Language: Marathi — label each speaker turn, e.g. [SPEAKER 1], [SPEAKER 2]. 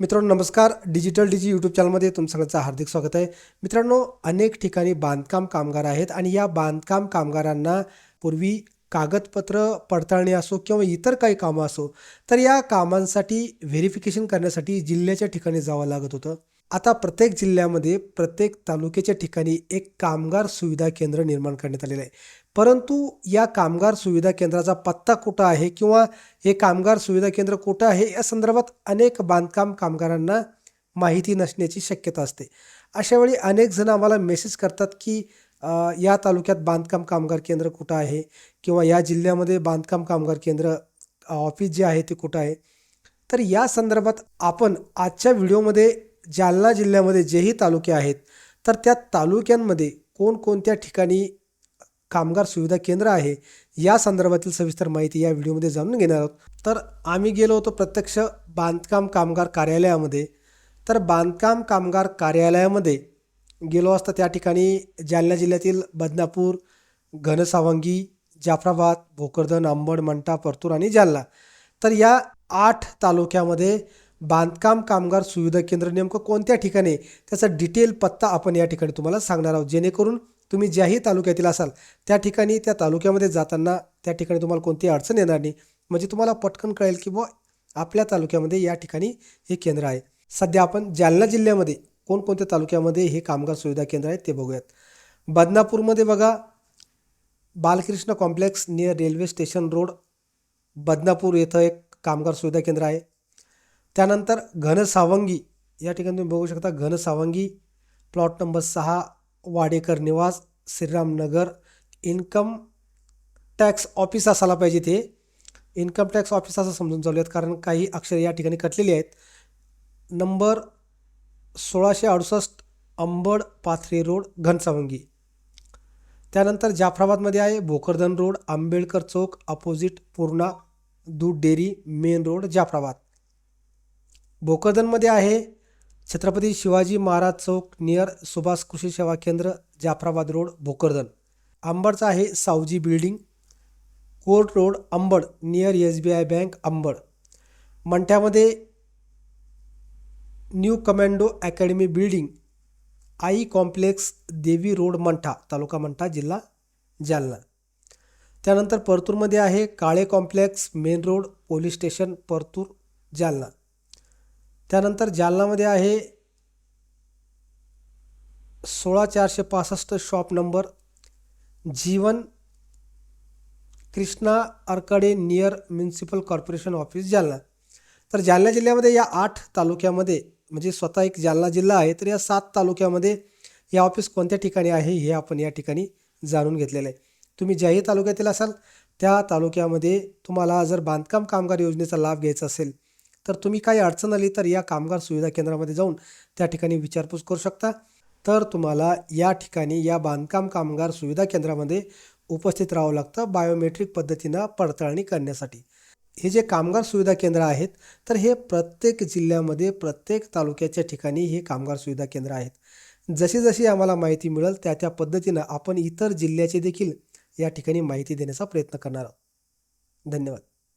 [SPEAKER 1] मित्रांनो नमस्कार. डिजिटल डिजी यूट्यूब चॅनलमध्ये तुम सगळ्यांचं हार्दिक स्वागत आहे. मित्रांनो अनेक ठिकाणी बांधकाम कामगार आहेत आणि या बांधकाम कामगारांना पूर्वी कागदपत्र पडताळणी असो किंवा इतर काही कामं असो तर या कामांसाठी व्हेरिफिकेशन करण्यासाठी जिल्ह्याच्या ठिकाणी जावं लागत होतं. आता प्रत्येक जिल्ह्यामध्ये प्रत्येक तालुक्याच्या ठिकाणी एक कामगार सुविधा केंद्र निर्माण करण्यात आलेलं आहे. परंतु या कामगार सुविधा केंद्राचा पत्ता कुठं आहे किंवा हे कामगार सुविधा केंद्र कुठं आहे या संदर्भात अनेक बांधकाम कामगारांना माहिती नसण्याची शक्यता असते. अशावेळी अनेक जण आम्हाला मेसेज करतात की या तालुक्यात बांधकाम कामगार केंद्र कुठं आहे किंवा या जिल्ह्यामध्ये बांधकाम कामगार केंद्र ऑफिस जे आहे ते कुठं आहे? तर या संदर्भात आपण आजच्या व्हिडिओमध्ये जालना जिल्ह्यामध्ये जेही तालुके आहेत तर त्या तालुक्यांमध्ये कोणकोणत्या ठिकाणी कामगार सुविधा केंद्र आहे. या संदर्भातील सविस्तर माहिती या व्हिडिओमध्ये जाणून घेणार आहोत. तर आम्ही गेलो होतो प्रत्यक्ष बांधकाम कामगार कार्यालयामध्ये. तर बांधकाम कामगार कार्यालयामध्ये गेलो असता त्या ठिकाणी जालना जिल्ह्यातील बदनापूर घनसावंगी जाफराबाद भोकरदन आंबड मंठा परतूर आणि जालना. तर या आठ तालुक्यामध्ये बांधकाम कामगार सुविधा केंद्र नेमकं कोणत्या ठिकाणी त्याचा डिटेल पत्ता आपण या ठिकाणी तुम्हाला सांगणार आहोत. जेणेकरून तुम्ही ज्याही तालुक्यातील असाल त्या ठिकाणी त्या तालुक्यामध्ये जाताना त्या ठिकाणी तुम्हाला कोणतीही अडचण येणार नाही. म्हणजे तुम्हाला पटकन कळेल की बुवा आपल्या तालुक्यामध्ये या ठिकाणी हे केंद्र आहे. सध्या आपण जालना जिल्ह्यामध्ये कोणकोणत्या तालुक्यामध्ये हे कामगार सुविधा केंद्र आहे ते बघूयात. बदनापूरमध्ये बघा Balakrishna complex near railway station road Badnapur येथं एक कामगार सुविधा केंद्र आहे. त्यानंतर घनसावंगी या ठिकाणी तुम्ही बघू शकता घनसावंगी प्लॉट नंबर सहा वाडेकर निवास श्रीरामनगर इन्कम टॅक्स ऑफिस असायला पाहिजे ते इन्कम टॅक्स ऑफिस असं समजून चालू आहेत कारण काही अक्षर या ठिकाणी कटलेली आहेत. नंबर सोळाशे अडुसष्ट अंबड पाथरी रोड घनसावंगी. त्यानंतर जाफराबादमध्ये आहे भोकरदन रोड आंबेडकर चौक अपोजिट पूर्णा दूध डेअरी मेन रोड जाफराबाद. भोकरदनमध्ये आहे छत्रपती शिवाजी महाराज चौक नियर सुभाष कृषी सेवा केंद्र जाफराबाद रोड भोकरदन. अंबडचा आहे Savji building court road Ambad near S B I bank Ambad. मंठ्यामध्ये new commando academy building Aai complex Devi road Mantha taluka Mantha जिल्हा जालना. त्यानंतर परतूरमध्ये आहे Kale complex main road police station Partur Jalna. त्यानंतर जालनामध्ये आहे सोळा चारशे पासष्ट shop number. Jeevan Krishna arcade near municipal corporation office Jalna. तर जालना जिल्ह्यामध्ये या आठ तालुक्यामध्ये म्हणजे स्वतः एक जालना जिल्हा आहे तर या सात तालुक्यामध्ये या ऑफिस कोणत्या ठिकाणी आहे हे आपण या ठिकाणी जाणून घेतलेलं आहे. तुम्ही ज्याही तालुक्यातील असाल त्या तालुक्यामध्ये तुम्हाला जर बांधकाम कामगार योजनेचा लाभ घ्यायचा असेल तर तुम्ही काही अडचण आली तर या कामगार सुविधा केंद्रामध्ये जाऊन त्या ठिकाणी विचारपूस करू शकता. तर तुम्हाला या ठिकाणी या बांधकाम कामगार सुविधा केंद्रामध्ये उपस्थित राहावं लागतं बायोमेट्रिक पद्धतीनं पडताळणी करण्यासाठी. हे जे कामगार सुविधा केंद्र आहेत तर हे प्रत्येक जिल्ह्यामध्ये प्रत्येक तालुक्याच्या ठिकाणी हे कामगार सुविधा केंद्र आहेत. जशी जशी आम्हाला माहिती मिळेल त्या त्या पद्धतीनं आपण इतर जिल्ह्याचे देखील या ठिकाणी माहिती देण्याचा प्रयत्न करणार आहोत. धन्यवाद.